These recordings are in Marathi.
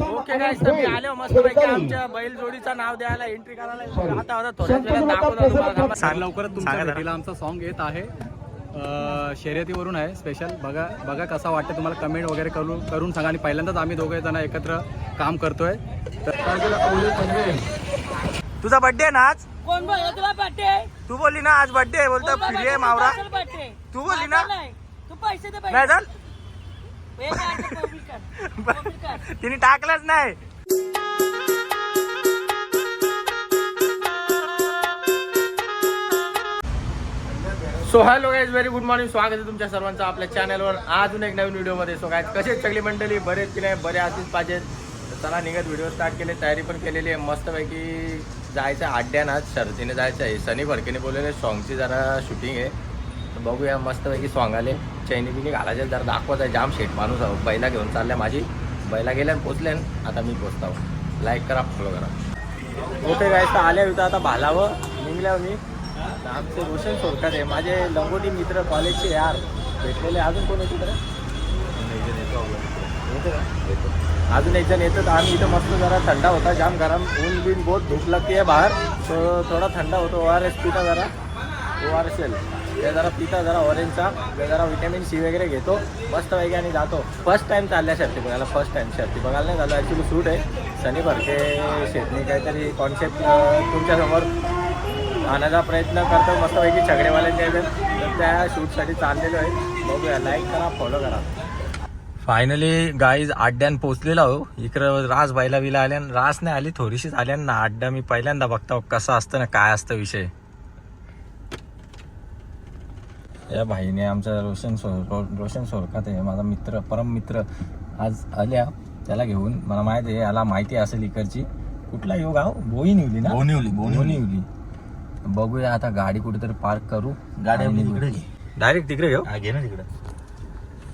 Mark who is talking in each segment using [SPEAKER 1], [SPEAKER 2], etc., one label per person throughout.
[SPEAKER 1] ओके गाईस तर मी आलो मस्त पैकी आमच्या बैल जोडीचं नाव द्यायला एंट्री करायला. आता आता थोड्याच वेळात दाखवतो तुम्हाला
[SPEAKER 2] सांग लवकरच तुमच्या. भेटीला आमचा सॉन्ग येत आहे. अं, शर्यतीवरून आहे स्पेशल बघा बघा कसा वाटतं तुम्हाला कमेंट वगैरे करू करून सांगा. आणि पहिल्यांदाच आम्ही दोघे जण एकत्र काम करतोय. तर
[SPEAKER 1] तुझा बर्थडे आहे ना आज?
[SPEAKER 3] कोण तुला बर्थडे
[SPEAKER 1] तू बोलली ना आज बर्थडे आहे बोलतो फ्री आहे मावरा. तू बोलली ना?
[SPEAKER 3] तू पैसे दे
[SPEAKER 1] नाही झाल
[SPEAKER 3] हे काय ते कबूल कर. कबूल कर.
[SPEAKER 1] तिने टाकलंच नाही. So hello guys very good morning स्वागत आहे तुमच्या सर्वांचं आपल्या चॅनलवर अजून एक नवीन व्हिडिओमध्ये सो काय कसे सगळी मंडळी? बरेच की नाही? बरे असतील पाहिजेत चला निघत व्हिडिओ स्टार्ट केले. तयारी पण केलेली आहे. मस्तपैकी जायचं आहे आड्ड्यानात आज शर्तीने जायचं आहे. सनी फडकेने बोललेले सॉंगची जरा शूटिंग आहे. तर बघूया मस्तपैकी सॉंग आले. चैनी बिनी घालायचे जरा दाखवत आहे जाम शेट माणूस आहो. बैला घेऊन चालल्या माझी. बैला गेल्या पोचल्या आता मी पोचतो. लाईक करा फॉलो करा. ओके गायचं आल्या होतं आता भालावं. निघल्यावर मी. आमचे रोशन सोडतात आहे. माझे लंगोटी मित्र कॉलेजचे यार. भेटलेले अजून कोण आहे तिकडे? येतो का? येतो. अजून एक जण येतो तर आम्ही इथं मस्त जरा थंडा होता. जाम गरम. ऊन बिन बहुत धूप लागते आहे बाहेर. तो थोडा थंडा होतो. ओ आर एस पिता जरा. ओ आर एस एल ते जरा पिता जरा ऑरेंजचा ते जरा विटॅमिन सी वगैरे घेतो मस्त वगैरे आणि जातो. फर्स्ट टाईम चालल्या शर्ती बघायला फर्स्ट टाइम शर्ती. बघायला नाही झालं ॲक्च्युली सूट आहे. शनी भरके शेतनी काहीतरी कॉन्सेप्ट तुमच्यासमोर आणायचा प्रयत्न करतो मस्तपैकी छगडेवाल्यांच्या ह्याच्यात तर त्या शूटसाठी चाललेलो आहे. बघूया लाईक करा फॉलो करा. फायनली गाईज आड्ड्यान पोचलेला हो इकडं रास बायला बिला आल्या रास नाही आली थोडीशीच आल्या ना आड्डा मी पहिल्यांदा बघता हो, कसं असतं ना काय असतं विषय. या भाईने आमचा रोशन सो रो, रोशन सोरखात आहे माझा मित्र परम मित्र आज आल्या त्याला घेऊन. मला माहिती आहे याला माहिती असेल इकडची. कुठला येऊ गाव बोईनिवली ना?
[SPEAKER 4] बोनिवली बोनिवली
[SPEAKER 1] बघूया आता गाडी कुठेतरी पार्क करू.
[SPEAKER 4] गाडी.
[SPEAKER 1] डायरेक्ट तिकडे घेऊ?
[SPEAKER 4] घे ना तिकडे.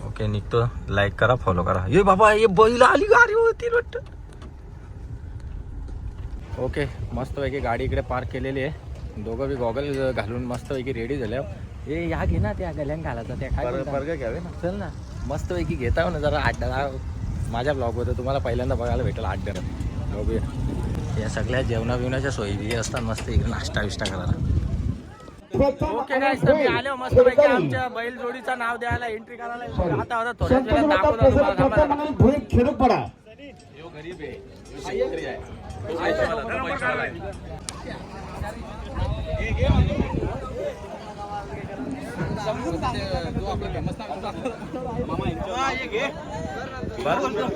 [SPEAKER 1] ओके निघतो. लाईक करा फॉलो करा. ये बाबा ये बैल आली गाडी होती वाटत. ओके मस्तपैकी गाडी इकडे पार्क केलेली आहे. दोघं बी गॉगल घालून मस्तपैकी रेडी झाल्या ए या घे ना त्या गल्यान घालायचा त्या काय?
[SPEAKER 4] परगा घ्यावे ना.
[SPEAKER 1] चल ना. मस्तपैकी घेता हो ना जरा अड्डा माझ्या ब्लॉग होतं तुम्हाला पहिल्यांदा बघायला भेटेल अड्ड्यात बघूया. या सगळ्या जेवणा बिवण्याच्या सोयी बियी असतात मस्त इकडे नाश्ता विष्टा करायला. ओके गाईस तर मी आलो मस्त पैकी आमच्या बैल जोडीचं नाव द्यायला एंट्री करायला आता आता थोड्याच वेळात दाखवतो तुम्हाला थांबा जरा.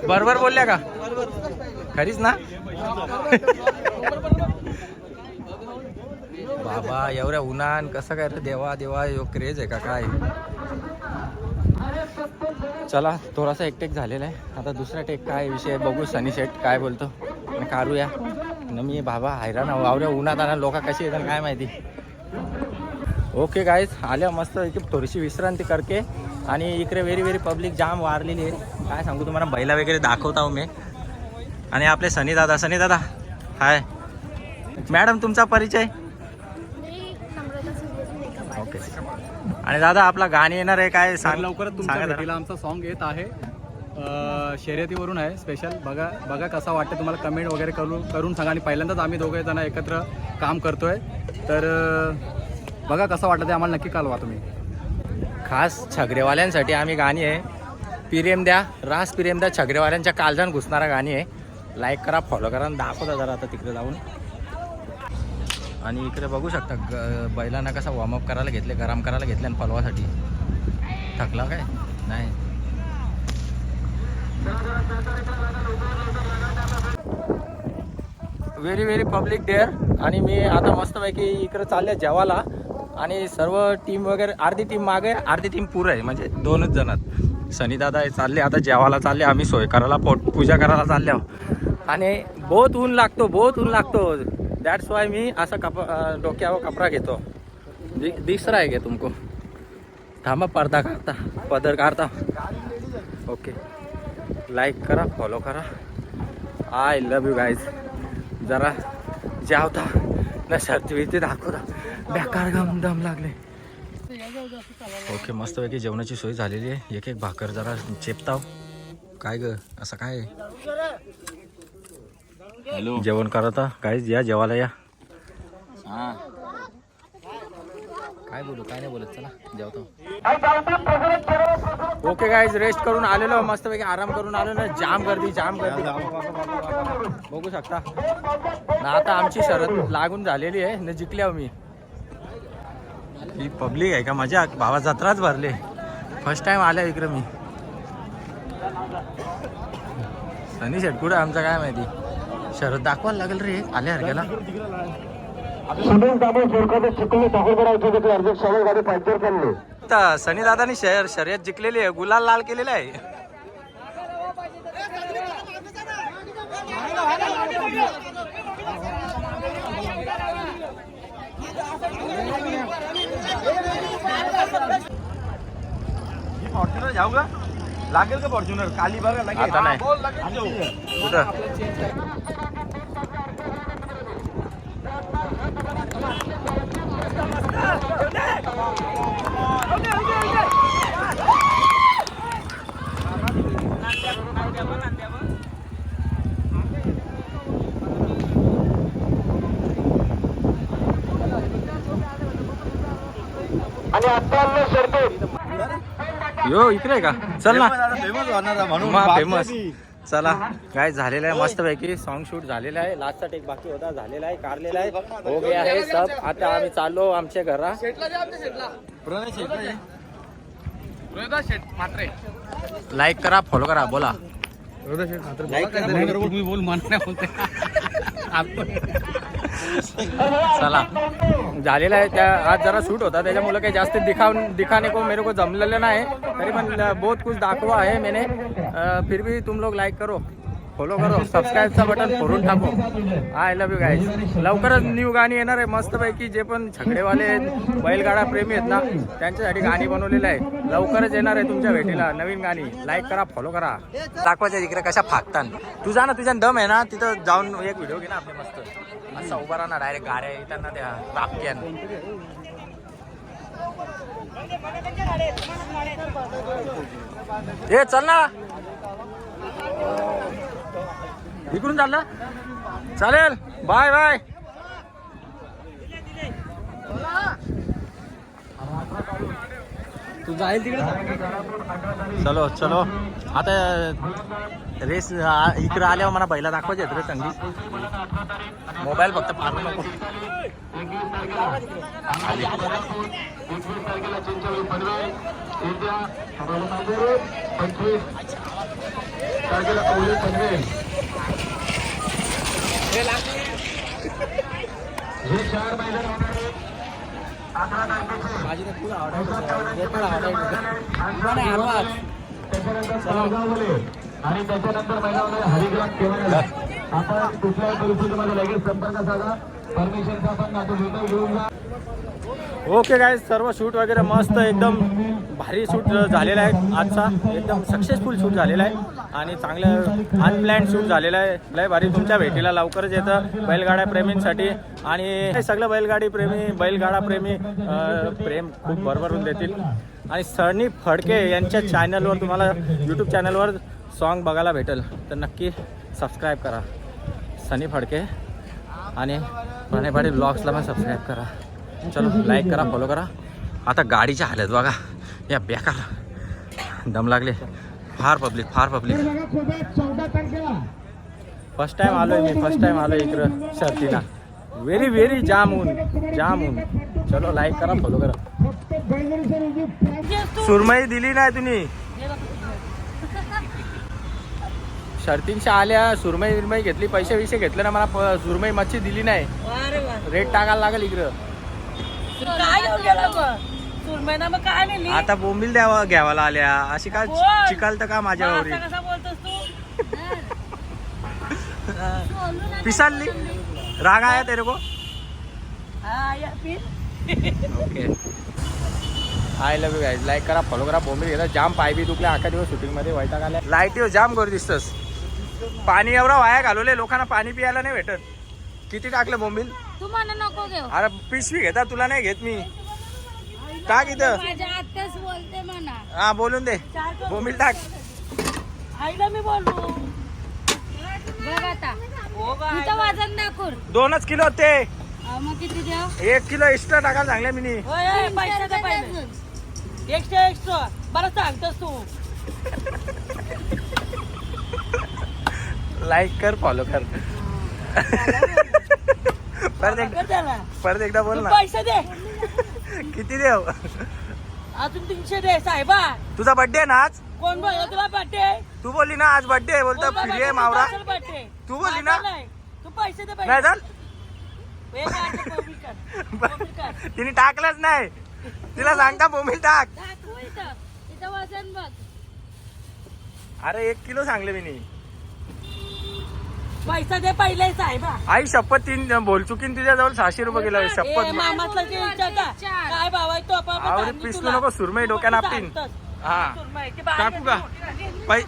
[SPEAKER 1] बरोबर बोलल्या का? खरीच ना? बाबा एवढ्या उन्हान कसं काय रे देवा देवा यो क्रेज आहे का काय? चला थोडासा एकटेक झालेला आहे. आता दुसरा टेक काय विषय बघू सनी शेट काय बोलतो. आणि काढूया न मी बाबा हैराण आहो. आवऱ्या उन्हात आणा लोक कशी येतात काय माहिती? ओके गाईज आल्या मस्त इथे थोडीशी विश्रांती करके. आणि इकडे व्हेरी व्हेरी पब्लिक जाम वारलेली आहे. काय सांगू तुम्हाला? बैला वगैरे दाखवता मी. आणि आपले सनी दादा सनी दादा. हाय मॅडम तुमचा परिचय? ओके आणि दादा आपला गाणी येणार आहे काय? सांग
[SPEAKER 2] लवकरच तुमच्या आमचा सॉन्ग येत आहे. शर्यतीवरून आहे स्पेशल बघा बघा कसा वाटतं तुम्हाला. कमेंट वगैरे करू करून सांगा. आणि पहिल्यांदाच आम्ही दोघे जण एकत्र काम करतोय. तर बघा कसं वाटतं ते आम्हाला नक्की कळवा तुम्ही.
[SPEAKER 1] खास छगरेवाल्यांसाठी आम्ही गाणी आहे. पिरेम द्या रास पिरेम द्या छगरेवाल्यांच्या कालजान घुसणारा गाणी आहे. लाईक करा फॉलो करा आणि दाखवता जरा आता तिकडे जाऊन. आणि इकडे बघू शकता ग बैलांना कसा वॉर्मअप करायला घेतले गरम करायला घेतले आणि पलवासाठी थकला काय? नाही. व्हेरी व्हेरी पब्लिक डेअर आणि मी आता मस्तपैकी इकडे चालले जेवाला आणि सर्व टीम वगैरे अर्धी टीम मागे अर्धी टीम पुरं आहे. म्हणजे दोनच जणात सनीदादा हे चालले आता जेवायला चालले आम्ही सोय करायला पोट पूजा करायला चालले आहो आणि बहुत ऊन लागतो बहुत ऊन लागतो. दॅट्स वाय मी असा कप डोक्यावर कपडा घेतो. दि दिसरा आहे है तुमको? थांबा पडदा काढता पदर काढता. ओके लाईक करा फॉलो करा. आय लव यू गाईज जरा जेवता. ना शर्ती बिर्ती दाखवता बेकार गम दम लागले. ओके मस्तपैकी जेवणाची सोय झालेली आहे. एक एक भाकर जरा चेपताव. काय ग? असं काय?
[SPEAKER 4] हॅलो.
[SPEAKER 1] जेवण करत काहीच या जेवायला या.
[SPEAKER 4] हा. काय बोलू काय नाही बोलत चला जेवतो
[SPEAKER 1] ओके गाईज रेस्ट करून आलेलो मस्तपैकी आराम करून आलो ना जाम गर्दी जाम गर्दी. बघू शकता. ना आता आमची शरद लागून झालेली आहे न जिंकल्या मी. ही पब्लिक आहे का मजा भावा जत्राच भरले. फर्स्ट टाइम आल्या इकडे मी. सनी शेटकुडे आमचा काय माहिती? शरद दाखवायला लागेल रे आल्या हरक्याला आता सनी दादानी शहर शर्यत जिंकलेली आहे गुलाल लाल केलेला आहे. फॉर्च्युनर जाऊ का? लागेल का फॉर्च्युनर काली बघा लागेल आता नाही. कुठं? यो इकडे आहे का चल ना मग फेमस चला काय झालेलं आहे मस्त पैकी सॉन्ग शूट झालेलं आहे. लास्टचा टेक बाकी होता. झालेला आहे कारलेला आहे. हो गया आहे सब. आता आम्ही चाललो आमच्या घरा. लाईक करा फॉलो करा बोला.
[SPEAKER 2] तुम्ही बोल मन नाही बोलते
[SPEAKER 1] चला. झालेला आहे त्या आज जरा शूट होता त्याच्यामुळे काही जास्त दिखाव दिखाने को मेरे को जमलेलं नाही. तरी पण बहुत कुछ दाखवा आहे मैंने. फिर भी तुम लोग लाईक करो. फॉलो करो सबस्क्राईबचं बटन फोडून टाकू. आय लव्ह यू गाईज लवकरच न्यू गाणी येणार आहे. मस्तपैकी जे पण छकडेवाले आहेत बैलगाडा प्रेमी आहेत ना त्यांच्यासाठी गाणी बनवलेलं आहे लवकरच येणार आहे तुमच्या भेटीला नवीन गाणी. लाईक करा फॉलो करा. दाखवायच्या इकडे कशा फाकतात तुझा ना तुझ्या दम आहे ना तिथं जाऊन एक व्हिडिओ घे ना आपले मस्त. असा उभा राहणार डायरेक्ट गाड्या येताना त्या बापक्यान ए चल ना. इकडून चालला. चालेल. Bye bye.
[SPEAKER 2] तू जाईल तिकडे?
[SPEAKER 1] चलो चलो. आता रेस इकडे आल्यावर मला पहिला दाखवायचे रे संगीत. मोबाईल फक्त फारू नको.
[SPEAKER 2] माझी तर खूप आवडायचं
[SPEAKER 5] आणि त्याच्यानंतर मैदानामध्ये हरिग्राम केव्हा आपण कुठल्याही परिस्थितीमध्ये लगेच संपर्क साधा. परमिशनचा पण नातो व्हिडिओ घेऊन जा.
[SPEAKER 1] ओके काय सर्व शूट वगैरे मस्त एकदम भारी शूट झालेला आहे आजचा. एकदम सक्सेसफुल शूट झालेला आहे. आणि चांगलं अनप्लॅन शूट झालेला आहे. लय भारी तुमच्या भेटीला लवकरच येतं. बैलगाड्या प्रेमींसाठी. आणि हे सगळं बैलगाडी प्रेमी बैलगाडा प्रेमी प्रेम खूप भरभरून देतील. आणि सनी फडके यांच्या चॅनलवर तुम्हाला यूट्यूब चॅनलवर सॉन्ग बघायला भेटेल. तर नक्की सबस्क्राईब करा. सनी फडके. आणि पाणी पाडी ब्लॉग्सला पण सबस्क्राईब करा. चलो लाईक करा फॉलो करा. आता गाडीच्या हालत बघा. या बेकार दम लागले. फार पब्लिक फार पब्लिक फर्स्ट टाइम आलोय मी फर्स्ट टाइम आलोय इकडं शर्तीला. व्हेरी व्हेरी जाम ऊन जाम ऊन चलो लाईक करा फॉलो करा. सुरमई दिली नाही तुम्ही. शर्तींच्या आल्या सुरमई विरमई घेतली पैसे विषय घेतले ना मला प- सुरमई मच्छी दिली नाही. रेट टाकायला लागेल इकडं.
[SPEAKER 3] काय घेऊन गेला मग? सुरमईना मग काय नेली?
[SPEAKER 1] आता बोंबील द्यावा घ्यावाला आल्या. अशी काय
[SPEAKER 3] बोल.
[SPEAKER 1] चिकाल तर का माझ्यावर
[SPEAKER 3] मग असा कसा बोलतोस तू?
[SPEAKER 1] पिसालली? राग आया तेरे को?
[SPEAKER 3] हा या
[SPEAKER 1] okay I love you guys like करा फॉलो करा. बोंबील घेता जाम पाय बी दुखले. अख्या दिवस शूटिंगमध्ये वैताग आल्या. लाईटीवर जाम करू दिसतस. पाणी एवढा वाया घालवले लोकांना पाणी पियाला नाही भेटत. किती टाकलं बोंबील?
[SPEAKER 6] तू मला नको घेऊ.
[SPEAKER 1] अरे पिशवी घेता तुला नाही घेत मी. टाक इथं
[SPEAKER 6] माझ्या आत्याच बोलते म्हणा.
[SPEAKER 1] हा बोलून दे. बोंबील टाक.
[SPEAKER 3] आईला मी बोलू
[SPEAKER 6] बघ आता.
[SPEAKER 3] हो
[SPEAKER 6] इथं वजन दाखवून.
[SPEAKER 1] दोनच किलो ते.
[SPEAKER 6] मग किती द्या?
[SPEAKER 1] एक किलो एक्स्ट्रा टाकायला सांगले मी
[SPEAKER 3] होय, होय, पैसे दे पहिले. एक्स्ट्रा एक्स्ट्रा बरं सांगतोस तू.
[SPEAKER 1] लाईक कर फॉलो कर. परत एकदा बोल ना.
[SPEAKER 3] पैसे दे.
[SPEAKER 1] किती देव?
[SPEAKER 3] अजून तीनशे दे साहेबा.
[SPEAKER 1] तुझा बर्थडे आहे ना आज?
[SPEAKER 3] कोण बोलला तुला बड्डे
[SPEAKER 1] तू बोलली ना आज बर्थडे आहे. बोलतो फिरी आहे मावरा. तू बोलली ना?
[SPEAKER 3] तू पैसे दे
[SPEAKER 1] नाही
[SPEAKER 3] कर.
[SPEAKER 1] तिने टाकलंच नाही. तिला सांगता बोमील टाक.
[SPEAKER 6] वजन बघ.
[SPEAKER 1] अरे एक किलो सांगले मी
[SPEAKER 3] पैसा दे पहिले साहेबा.
[SPEAKER 1] आई शपथ तीन बोल चुकीन तुझ्या जवळ सहाशे रुपये
[SPEAKER 3] ए,
[SPEAKER 1] शपथ
[SPEAKER 3] मामातला विचारता काय भाव आहे तो आपण
[SPEAKER 1] पिसू. नको सुरमई डोक्यानं
[SPEAKER 3] तू
[SPEAKER 1] आपटीन. हा. टाकू का. पै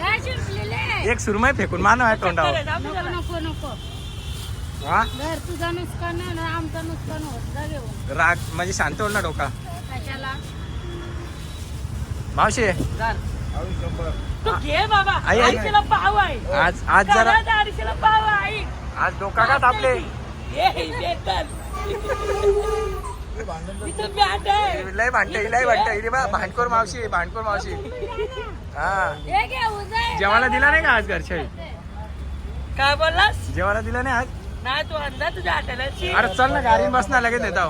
[SPEAKER 6] काय
[SPEAKER 1] एक सुरमई फेकून मानव आहे तोंडावर.
[SPEAKER 6] नको
[SPEAKER 3] त्याला.
[SPEAKER 6] नको नको.
[SPEAKER 1] हा?
[SPEAKER 6] घर तुझा नुकसान आहे ना आमचं नुकसान होत जा घेऊन.
[SPEAKER 1] राग म्हणजे शांत होईल ना डोका.
[SPEAKER 6] कशाला?
[SPEAKER 1] मावशी.
[SPEAKER 3] तू घे बाबा.
[SPEAKER 1] आई, आई.
[SPEAKER 3] अडीचशेला पाव आहे.
[SPEAKER 1] आज आज जरा
[SPEAKER 3] घरात अडीचशेला पाव आहे.
[SPEAKER 1] आज डोका का तापले?
[SPEAKER 3] ये. इथं आहे.
[SPEAKER 1] लय भांडते लय भांडते इथे बा भांडकोर मावशी भांडकोर मावशी. हा.
[SPEAKER 6] हे घे उदय
[SPEAKER 1] जेवायला दिला नाही का आज घरच्या
[SPEAKER 3] काय बोललास?
[SPEAKER 1] जेवायला दिला नाही आज?
[SPEAKER 3] नाही तू आणला तुझ्या हॉटेलाची
[SPEAKER 1] अरे चल ना गाडी बस ना लगेच येतो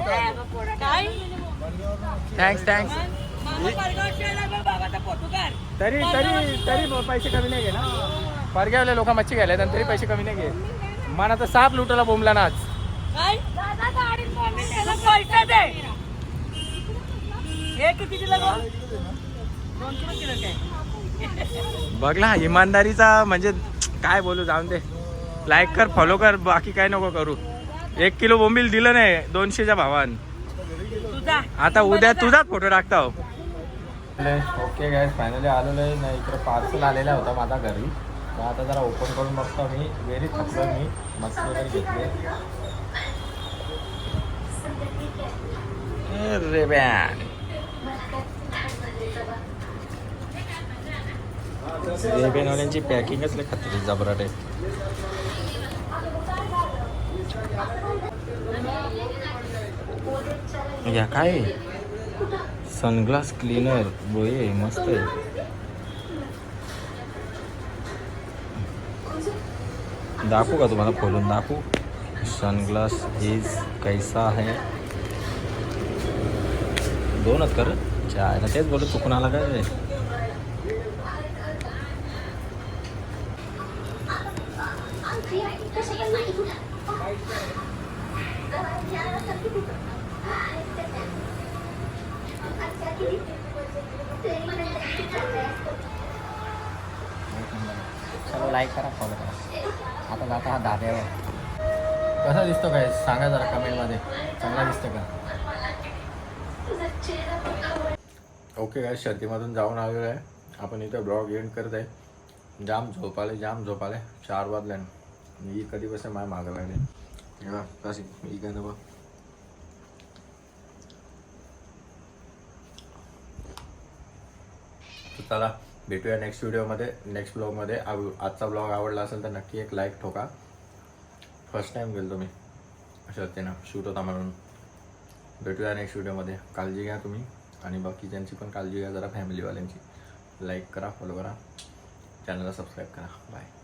[SPEAKER 3] काय?
[SPEAKER 1] थँक्स थँक्स तरी तरी तरी पैसे कमी नाही घे ना परग्यावले लोक मच्छी घ्यायला आणि तरी पैसे कमी नाही घे मला तर साप लुटला बोंबला ना आज.
[SPEAKER 3] हे
[SPEAKER 1] बघला इमानदारीचा म्हणजे काय बोलू जाऊन दे. लाईक कर फॉलो कर बाकी काय नको करू. एक किलो बोंबील दिलं नाही दोनशेच्या भावान. आता उद्या तुझाच फोटो टाकता. हो
[SPEAKER 7] ओके गॅस फायनली आलेलो आहे. ना इकडे पार्सल आलेला होता माझा घरी. मग आता जरा ओपन करून बघतो मी. व्हेरी थकलो मी. मस्त वगैरे घेतले.
[SPEAKER 1] रे बॅन. रेबेनवाल्यांची पॅकिंगच लय खात्री जबराट आहे. या काय? सनग्लास क्लीनर बोये मस्त आहे दाखवू का तुम्हाला खोलून दाखवू सनग्लास इज कैसा आहे दोनच कर. चायला तेच बोलत चुकून आला काय
[SPEAKER 7] सर्व लाईक करा फॉलो करा. आता जाता हा दाद्यावर कसा दिसतो काय? सांगा जरा कमेंटमध्ये चांगला दिसतो का? ओके काय शर्तीमधून जाऊन आलेलो आहे आपण इथं ब्लॉग एंड करत आहे. जाम झोपाले जाम झोपाले. चार वाजले मी कधीपासून माय मागं लागले. कशी मी काय बघ. चला भेटूया नेक्स्ट व्हिडिओमध्ये नेक्स्ट ब्लॉगमध्ये आव- आजचा ब्लॉग आवडला असेल तर नक्की एक लाईक ठोका. फर्स्ट टाईम गेलो मी ना शूट होता म्हणून. भेटूया नेक्स्ट व्हिडिओमध्ये काळजी घ्या तुम्ही आणि बाकीच्यांची पण काळजी घ्या जरा फॅमिलीवाल्यांची लाईक करा फॉलो करा. चॅनलला सबस्क्राईब करा. बाय